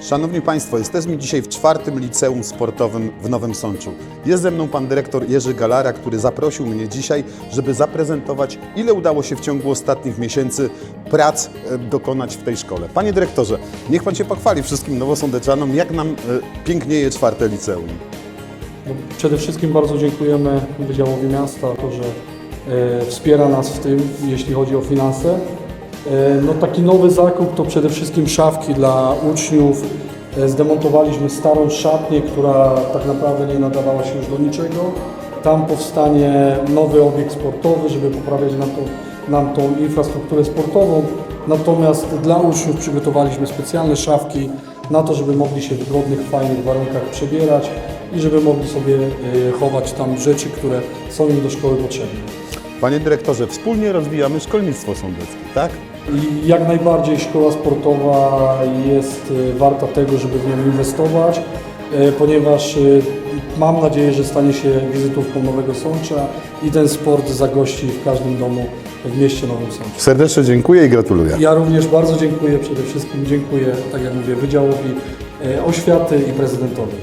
Szanowni Państwo, jesteśmy dzisiaj w czwartym liceum sportowym w Nowym Sączu. Jest ze mną pan dyrektor Jerzy Galara, który zaprosił mnie dzisiaj, żeby zaprezentować, ile udało się w ciągu ostatnich miesięcy prac e, dokonać w tej szkole. Panie dyrektorze, niech pan się pochwali wszystkim nowosądeczanom, jak nam e, pięknieje czwarte liceum. No, Przede wszystkim bardzo dziękujemy Wydziałowi Miasta to, że e, wspiera nas w tym, jeśli chodzi o finanse. E, no, taki nowy zakup to przede wszystkim szafki dla uczniów. E, zdemontowaliśmy starą szatnię, która tak naprawdę nie nadawała się już do niczego. Tam powstanie nowy obiekt sportowy, żeby poprawiać nam, to, nam tą infrastrukturę sportową. Natomiast dla uczniów przygotowaliśmy specjalne szafki na to, żeby mogli się w wygodnych, fajnych warunkach przebierać i żeby mogli sobie e, chować tam rzeczy, które są im do szkoły potrzebne. Panie dyrektorze, wspólnie rozwijamy szkolnictwo sądeckie, tak? I jak najbardziej szkoła sportowa jest e, warta tego, żeby w nią inwestować, e, ponieważ e, mam nadzieję, że stanie się wizytówką Nowego Sącza i ten sport zagości w każdym domu w mieście Nowym Sączu. Serdecznie dziękuję i gratuluję. Ja również bardzo dziękuję, przede wszystkim dziękuję, tak jak mówię, Wydziałowi Oświaty i prezydentowi.